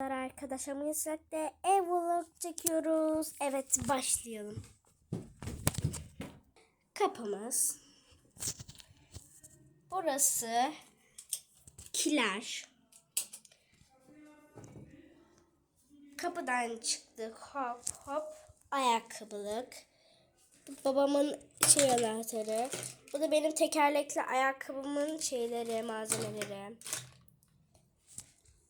Arkadaşlar Yusrak'ta ev vlog çekiyoruz. Evet başlayalım. Kapımız. Burası kiler. Kapıdan çıktık hop hop ayakkabılık. Babamın şey anahtarı. Bu da benim tekerlekli ayakkabımın şeyleri, malzemeleri.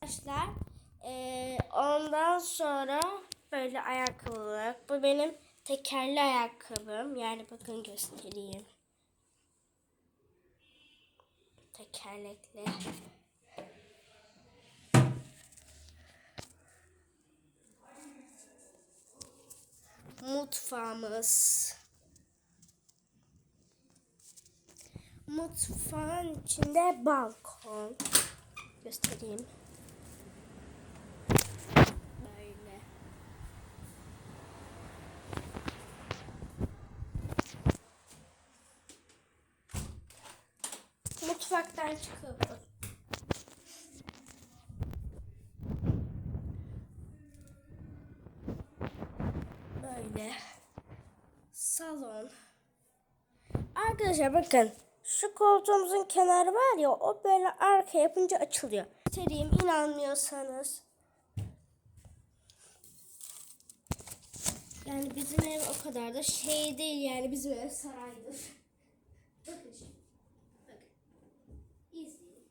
Arkadaşlar eee, ondan sonra böyle ayakkabılık. Bu benim tekerli ayakkabım. Yani bakın göstereyim. Tekerlekli. Mutfağımız. Mutfağın içinde balkon. Göstereyim. Böyle. Mutfaktan çıkıyoruz. Böyle. Salon. Arkadaşlar bakın. Şu koltuğumuzun kenarı var ya o böyle arka yapınca açılıyor. Sereyim inanmıyorsanız. Yani bizim ev o kadar da şey değil yani bizim ev saraydır. Bakın şimdi. Bakın. İzleyin.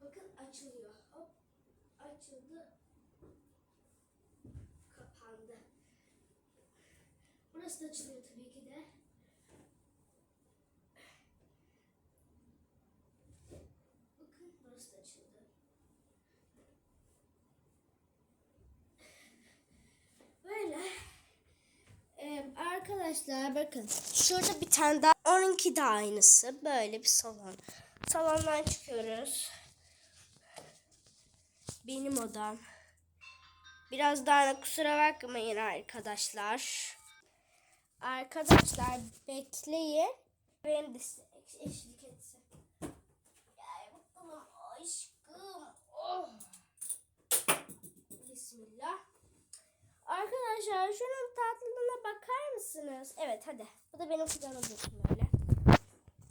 Bakın açılıyor. Hop. Açıldı. Kapandı. Burası da açılıyor tabii ki de. Bakın burası da açıldı. Böyle. Ee, arkadaşlar bakın. Şurada bir tane daha. Onunki de aynısı. Böyle bir salon. Salondan çıkıyoruz. Benim odam. Biraz daha kusura bakmayın arkadaşlar. Arkadaşlar bekleyin. Benim de size eşlik etsin. Gel bakalım aşkım. Oh. Bismillah. Arkadaşlar şunun tatlılığına bakar mısınız? Evet hadi. Bu da benim kucağıma dursun böyle.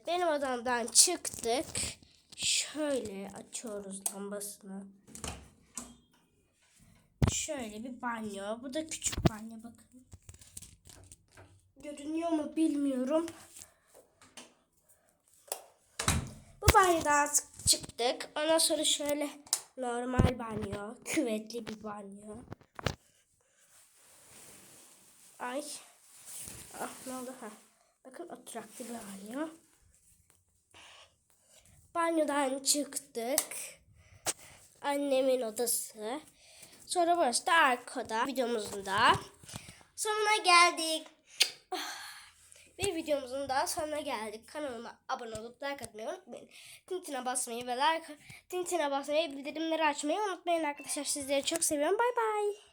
Benim odamdan çıktık. Şöyle açıyoruz lambasını. Şöyle bir banyo. Bu da küçük banyo bakın. Görünüyor mu bilmiyorum. Bu banyodan çıktık. Ondan sonra şöyle normal banyo. Küvetli bir banyo. Ay. Ah ne oldu? Ha. Bakın oturaklı bir banyo. Banyodan çıktık. Annemin odası. Sonra burası da arkada. Videomuzun da sonuna geldik. Bir videomuzun daha sonuna geldik. Kanalıma abone olup like atmayı unutmayın. Tintine basmayı ve like tintine basmayı bildirimleri açmayı unutmayın arkadaşlar. Sizleri çok seviyorum. Bay bay.